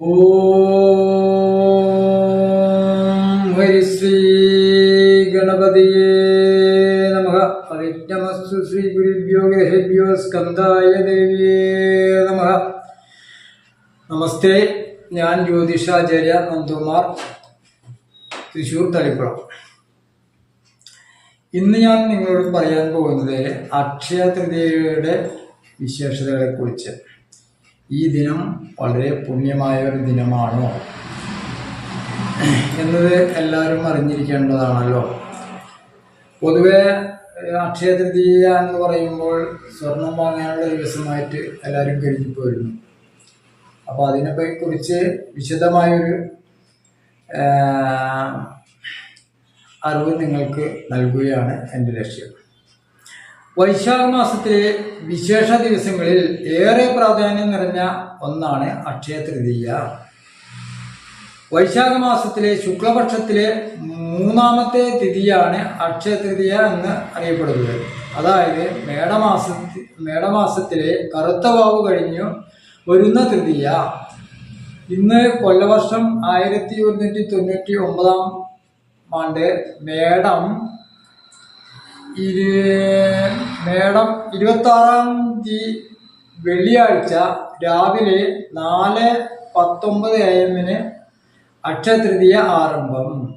ഓം ഹരിശ്രീ ഗണപതിയേ നമ. അവിഘ്നമസ്തു ശ്രീ ഗുരുഭ്യോ ഗ്രഹേഭ്യോ സ്കന്ധായ ദേവിയേ നമ. നമസ്തേ ഞാൻ ജ്യോതിഷാചാര്യ നന്ദകുമാർ തൃശൂർ തളിപ്പുറം ഇന്ന് ഞാൻ നിങ്ങളോട് പറയാൻ പോകുന്നത് അക്ഷയ തൃതീയയുടെ വിശേഷതകളെ കുറിച്ച് ഈ ദിനം വളരെ പുണ്യമായ ഒരു ദിനമാണോ? എന്നത് എല്ലാവരും അറിഞ്ഞിരിക്കേണ്ടതാണല്ലോ. പൊതുവെ അക്ഷയ തൃതീയ എന്ന് പറയുമ്പോൾ സ്വർണം വാങ്ങാനുള്ള ദിവസമായിട്ട് എല്ലാവരും കരുതി പോയിരുന്നു അപ്പോൾ അതിനെ കുറിച്ച് വിശദമായൊരു അറിവ് നിങ്ങൾക്ക് നൽകുകയാണ് എന്റെ ലക്ഷ്യം. വൈശാഖ മാസത്തിലെ വിശേഷ ദിവസങ്ങളിൽ ഏറെ പ്രാധാന്യം നിറഞ്ഞ ഒന്നാണ് അക്ഷയ തൃതീയ. വൈശാഖ മാസത്തിലെ ശുക്ലപക്ഷത്തിലെ മൂന്നാമത്തെ തിഥിയാണ് അക്ഷയ തൃതീയ എന്ന് അറിയപ്പെടുന്നത്. അതായത് മേടമാസ മേടമാസത്തിലെ കറുത്ത വാവ് കഴിഞ്ഞു വരുന്ന തൃതീയ. ഇന്ന് കൊല്ലവർഷം ആയിരത്തി ഒരുന്നൂറ്റി തൊണ്ണൂറ്റി ഒമ്പതാം ആണ്ട് മേടം മേടം ഇരുപത്താറാം തീയതി വെള്ളിയാഴ്ച രാവിലെ നാല് പത്തൊമ്പത് എ എമ്മിന് അക്ഷയതൃതീയ ആരംഭം.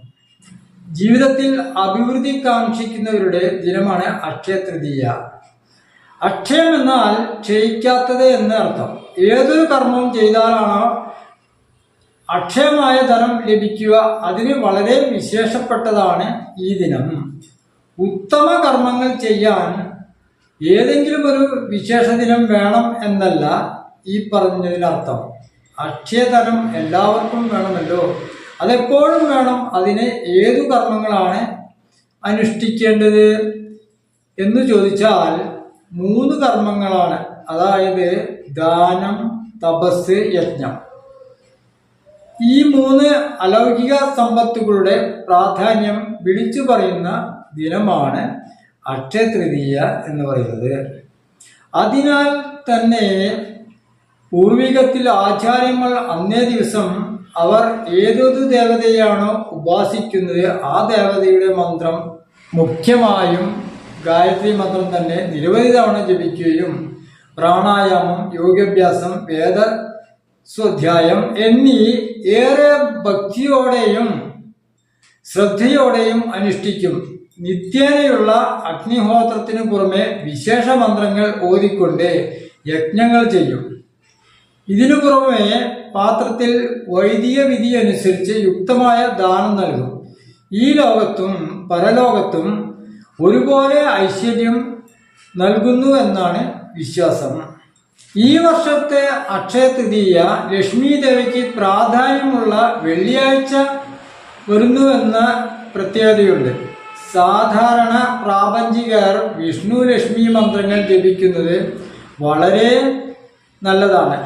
ജീവിതത്തിൽ അഭിവൃദ്ധി കാക്ഷിക്കുന്നവരുടെ ദിനമാണ് അക്ഷയതൃതീയ. അക്ഷയം എന്നാൽ ക്ഷയിക്കാത്തത് എന്ന് അർത്ഥം. ഏതൊരു കർമ്മവും ചെയ്താലാണോ അക്ഷയമായ ധനം ലഭിക്കുക. അതിന് വളരെ വിശേഷപ്പെട്ടതാണ് ഈ ദിനം. ഉത്തമ കർമ്മങ്ങൾ ചെയ്യാൻ ഏതെങ്കിലും ഒരു വിശേഷ ദിനം വേണം എന്നല്ല ഈ പറഞ്ഞതിനർത്ഥം. അക്ഷയതരം എല്ലാവർക്കും വേണമല്ലോ. അതെപ്പോഴും വേണം. അതിന് ഏതു കർമ്മങ്ങളാണ് അനുഷ്ഠിക്കേണ്ടത് എന്ന് ചോദിച്ചാൽ മൂന്ന് കർമ്മങ്ങളാണ്. അതായത് ദാനം തപസ് യജ്ഞം. ഈ മൂന്ന് അലൗകിക സമ്പത്തുകളുടെ പ്രാധാന്യം വിളിച്ചു പറയുന്ന ദിനമാണ് അക്ഷയതൃതീയ എന്ന് പറയുന്നത്. അതിനാൽ തന്നെ പൂർവികത്തിൽ ആചാര്യങ്ങൾ അന്നേ ദിവസം അവർ ഏതൊരു ദേവതയാണോ ഉപാസിക്കുന്നത് ആ ദേവതയുടെ മന്ത്രം മുഖ്യമായും ഗായത്രി മന്ത്രം തന്നെ നിരവധി തവണ ജപിക്കുകയും പ്രാണായാമം യോഗാഭ്യാസം വേദ സ്വാധ്യായം എന്നീ ഏറെ ഭക്തിയോടെയും ശ്രദ്ധയോടെയും അനുഷ്ഠിക്കും. നിത്യേനയുള്ള അഗ്നിഹോത്രത്തിനു പുറമെ വിശേഷ മന്ത്രങ്ങൾ ഓതിക്കൊണ്ട് യജ്ഞങ്ങൾ ചെയ്യും. ഇതിനു പുറമെ പാത്രത്തിൽ വൈദിക വിധി അനുസരിച്ച് യുക്തമായ ദാനം നൽകും. ഈ ലോകത്തും പരലോകത്തും ഒരുപോലെ ഐശ്വര്യം നൽകുന്നു എന്നാണ് വിശ്വാസം. ഈ വർഷത്തെ അക്ഷയ ലക്ഷ്മി ദേവിക്ക് പ്രാധാന്യമുള്ള വെള്ളിയാഴ്ച വരുന്നുവെന്ന പ്രത്യേകതയുണ്ട്. സാധാരണ പ്രാപഞ്ചികർ വിഷ്ണു ലക്ഷ്മി മന്ത്രങ്ങൾ ജപിക്കുന്നത് വളരെ നല്ലതാണ്.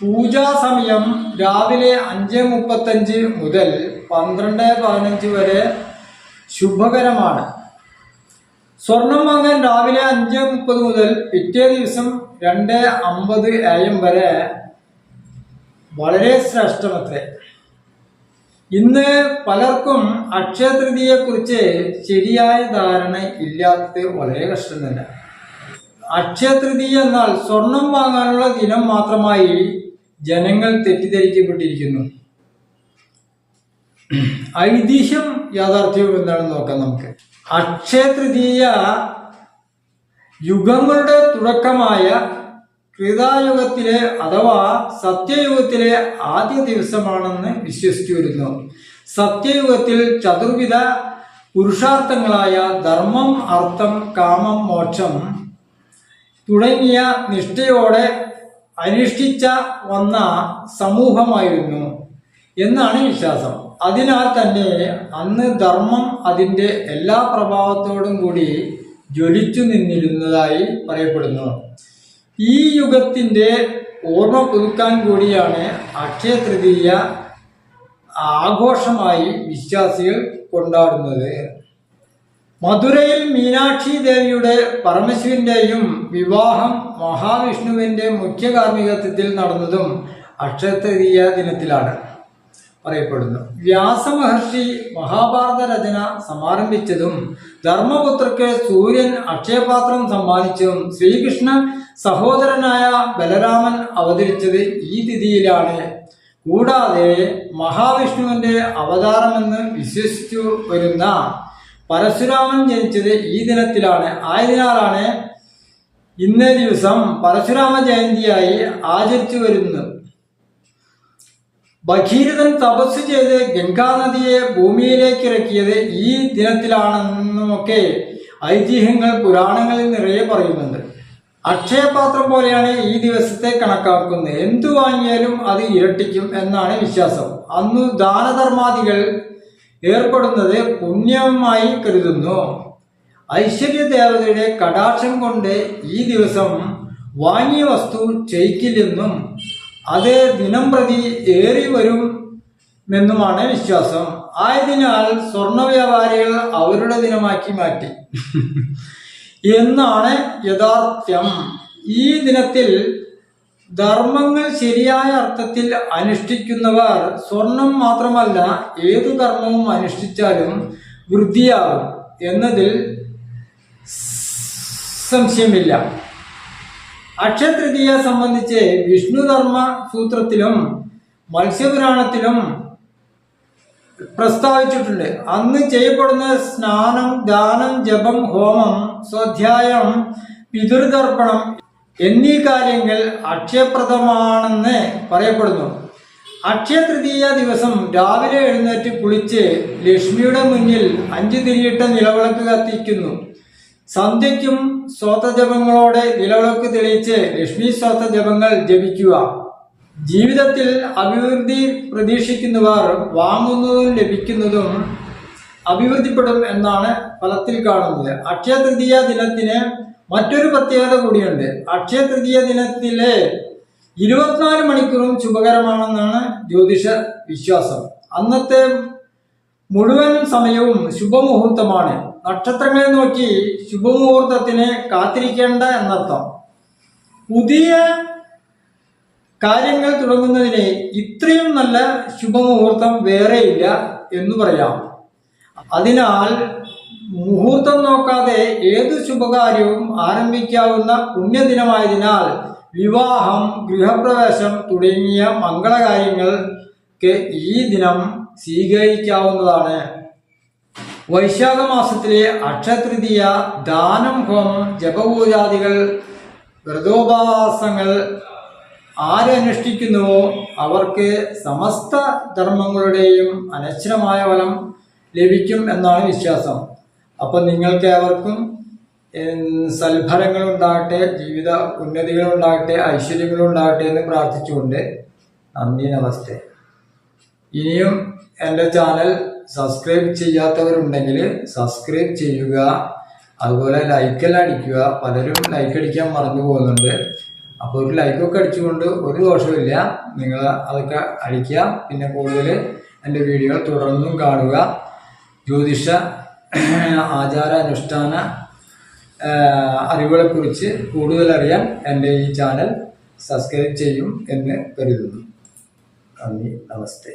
പൂജാ സമയം രാവിലെ അഞ്ച് മുപ്പത്തഞ്ച് മുതൽ പന്ത്രണ്ട് പതിനഞ്ച് വരെ ശുഭകരമാണ്. സ്വർണം വാങ്ങാൻ രാവിലെ അഞ്ച് മുപ്പത് മുതൽ പിറ്റേ ദിവസം രണ്ട് അമ്പത് എ വരെ വളരെ ശ്രേഷ്ഠമത്രേ. ഇന്ന് പലർക്കും അക്ഷയ തൃതീയെക്കുറിച്ച് ശരിയായ ധാരണ ഇല്ലാത്തത് വളരെ കഷ്ടം തന്നെ. അക്ഷയ തൃതീയ എന്നാൽ സ്വർണം വാങ്ങാനുള്ള ദിനം മാത്രമായി ജനങ്ങൾ തെറ്റിദ്ധരിക്കപ്പെട്ടിരിക്കുന്നു. ഐതിഹ്യം യാഥാർത്ഥ്യവും എന്താണെന്ന് നോക്കാം നമുക്ക്. അക്ഷയ തൃതീയ യുഗങ്ങളുടെ തുടക്കമായ കൃതായുഗത്തിലെ അഥവാ സത്യയുഗത്തിലെ ആദ്യ ദിവസമാണെന്ന് വിശ്വസിച്ചു വരുന്നു സത്യയുഗത്തിൽ ചതുർവിധ പുരുഷാർത്ഥങ്ങളായ ധർമ്മം അർത്ഥം കാമം മോക്ഷം തുടങ്ങിയ നിഷ്ഠയോടെ അനുഷ്ഠിച്ച വന്ന സമൂഹമായിരുന്നു എന്നാണ് വിശ്വാസം. അതിനാൽ തന്നെ അന്ന് ധർമ്മം അതിന്റെ എല്ലാ പ്രഭാവത്തോടും കൂടി ജ്വലിച്ചു നിന്നിരുന്നതായി പറയപ്പെടുന്നു. ഈ യുഗത്തിന്റെ ഓർമ്മ പുതുക്കാൻ കൂടിയാണ് അക്ഷയ തൃതീയ ആഘോഷമായി വിശ്വാസികൾ കൊണ്ടാടുന്നത്. മധുരയിൽ മീനാക്ഷി ദേവിയുടെ പരമശിവന്റെയും വിവാഹം മഹാവിഷ്ണുവിന്റെ മുഖ്യ കാർമ്മികത്വത്തിൽ നടന്നതും അക്ഷയതൃതീയ ദിനത്തിലാണ്. പറയപ്പെടുന്നു. വ്യാസമഹർഷി മഹാഭാരത രചന സമാരംഭിച്ചതും ധർമ്മപുത്രക്ക് സൂര്യൻ അക്ഷയപാത്രം സമ്മാനിച്ചതും ശ്രീകൃഷ്ണ സഹോദരനായ ബലരാമൻ അവതരിച്ചത് ഈ തിഥിയിലാണ്. കൂടാതെ മഹാവിഷ്ണുവിന്റെ അവതാരമെന്ന് വിശ്വസിച്ചു വരുന്ന പരശുരാമൻ ജനിച്ചത് ഈ ദിനത്തിലാണ്. ആയതിനാലാണ് ഇന്നേ ദിവസം പരശുരാമ ജയന്തിയായി ആചരിച്ചു വരുന്നത്. ഭഗീരഥൻ തപസ് ചെയ്ത് ഗംഗാനദിയെ ഭൂമിയിലേക്ക് ഇറക്കിയത് ഈ ദിനത്തിലാണെന്നുമൊക്കെ ഐതിഹ്യങ്ങൾ പുരാണങ്ങളിൽ നിറയെ പറയുന്നുണ്ട്. അക്ഷയപാത്രം പോലെയാണ് ഈ ദിവസത്തെ കണക്കാക്കുന്നത്. എന്തു വാങ്ങിയാലും അത് ഇരട്ടിക്കും എന്നാണ് വിശ്വാസം. അന്നു ദാനധർമാദികൾ ഏർപ്പെടുന്നത് പുണ്യമായി കരുതുന്നു. ഐശ്വര്യ ദേവതയുടെ കടാക്ഷം കൊണ്ട് ഈ ദിവസം വാങ്ങിയ വസ്തു ചെയ്യിക്കില്ലെന്നും അത് ദിനം പ്രതി ഏറി വരും എന്നുമാണ് വിശ്വാസം. ആയതിനാൽ സ്വർണ വ്യാപാരികൾ അവരുടെ ദിനമാക്കി മാറ്റി. എന്നാണ് യഥാർത്ഥ്യം. ഈ ദിനത്തിൽ ധർമ്മങ്ങൾ ശരിയായ അർത്ഥത്തിൽ അനുഷ്ഠിക്കുന്നവർ സ്വർണം മാത്രമല്ല ഏതു ധർമ്മവും അനുഷ്ഠിച്ചാലും വൃദ്ധിയാകും എന്നതിൽ സംശയമില്ല. അക്ഷയതൃതീയ സംബന്ധിച്ച് വിഷ്ണുധർമ്മ സൂത്രത്തിലും മത്സ്യപുരാണത്തിലും പ്രസ്താവിച്ചിട്ടുണ്ട്. അന്ന് ചെയ്യപ്പെടുന്ന സ്നാനം ദാനം ജപം ഹോമം സ്വാധ്യായം പിതൃതർപ്പണം എന്നീ കാര്യങ്ങൾ അക്ഷയപ്രദമാണെന്ന് പറയപ്പെടുന്നു. അക്ഷയ തൃതീയ ദിവസം രാവിലെ എഴുന്നേറ്റ് കുളിച്ച് ലക്ഷ്മിയുടെ മുന്നിൽ അഞ്ചു തിരിയിട്ട നിലവിളക്ക് കത്തിക്കുന്നു. സന്ധ്യയ്ക്കും സ്വതജപങ്ങളോടെ നിലവിളക്ക് തെളിയിച്ച് ലക്ഷ്മി സ്വതജപങ്ങൾ ജപിക്കുക. ജീവിതത്തിൽ അഭിവൃദ്ധി പ്രതീക്ഷിക്കുന്നവർ വാങ്ങുന്നതും ലഭിക്കുന്നതും അഭിവൃദ്ധിപ്പെടും എന്നാണ് ഫലത്തിൽ കാണുന്നത്. അക്ഷയ തൃതീയ ദിനത്തിന് മറ്റൊരു പ്രത്യേകത കൂടിയുണ്ട്. അക്ഷയ തൃതീയ ദിനത്തിലെ ഇരുപത്തിനാല് മണിക്കൂറും ശുഭകരമാണെന്നാണ് ജ്യോതിഷ വിശ്വാസം. അന്നത്തെ മുഴുവൻ സമയവും ശുഭമുഹൂർത്തമാണ്. നക്ഷത്രങ്ങളെ നോക്കി ശുഭമുഹൂർത്തത്തിന് കാത്തിരിക്കേണ്ട എന്നർത്ഥം. പുതിയ കാര്യങ്ങൾ തുടങ്ങുന്നതിന് ഇത്രയും നല്ല ശുഭമുഹൂർത്തം വേറെയില്ല എന്ന് പറയാം. അതിനാൽ മുഹൂർത്തം നോക്കാതെ ഏത് ശുഭകാര്യവും ആരംഭിക്കാവുന്ന പുണ്യദിനമായതിനാൽ വിവാഹം ഗൃഹപ്രവേശം തുടങ്ങിയ മംഗളകാര്യങ്ങൾക്ക് ഈ ദിനം സ്വീകരിക്കാവുന്നതാണ്. വൈശാഖ മാസത്തിലെ അക്ഷതൃതീയ ദാനം ഹോമം ജപപൂജാദികൾ വ്രതോപാസങ്ങൾ ആരനുഷ്ഠിക്കുന്നുവോ അവർക്ക് സമസ്ത ധർമ്മങ്ങളുടെയും അനശ്വരമായ ഫലം ലഭിക്കും എന്നാണ് വിശ്വാസം. അപ്പം നിങ്ങൾക്ക് ഏവർക്കും സൽഫലങ്ങൾ ഉണ്ടാകട്ടെ ജീവിത ഐശ്വര്യങ്ങൾ ഉണ്ടാകട്ടെ എന്ന് പ്രാർത്ഥിച്ചുകൊണ്ട് നന്ദി നമസ്തേ. ഇനിയും എന്റെ ചാനൽ സബ്സ്ക്രൈബ് ചെയ്യാത്തവരുണ്ടെങ്കിൽ സബ്സ്ക്രൈബ് ചെയ്യുക. അതുപോലെ ലൈക്കെല്ലാം അടിക്കുക. പലരും ലൈക്ക് അടിക്കാൻ മറന്നു പോകുന്നുണ്ട്. അപ്പോൾ ഒരു ലൈക്കൊക്കെ അടിച്ചുകൊണ്ട് ഒരു ദോഷമില്ല നിങ്ങൾ അതൊക്കെ അടിക്കുക. പിന്നെ കൂടുതൽ എന്റെ വീഡിയോകൾ തുടർന്നും കാണുക. ജ്യോതിഷ ആചാര അനുഷ്ഠാന അറിവുകളെക്കുറിച്ച് കൂടുതലറിയാൻ എന്റെ ഈ ചാനൽ സബ്സ്ക്രൈബ് ചെയ്യും എന്ന് കരുതുന്നു. നന്ദി നമസ്തേ.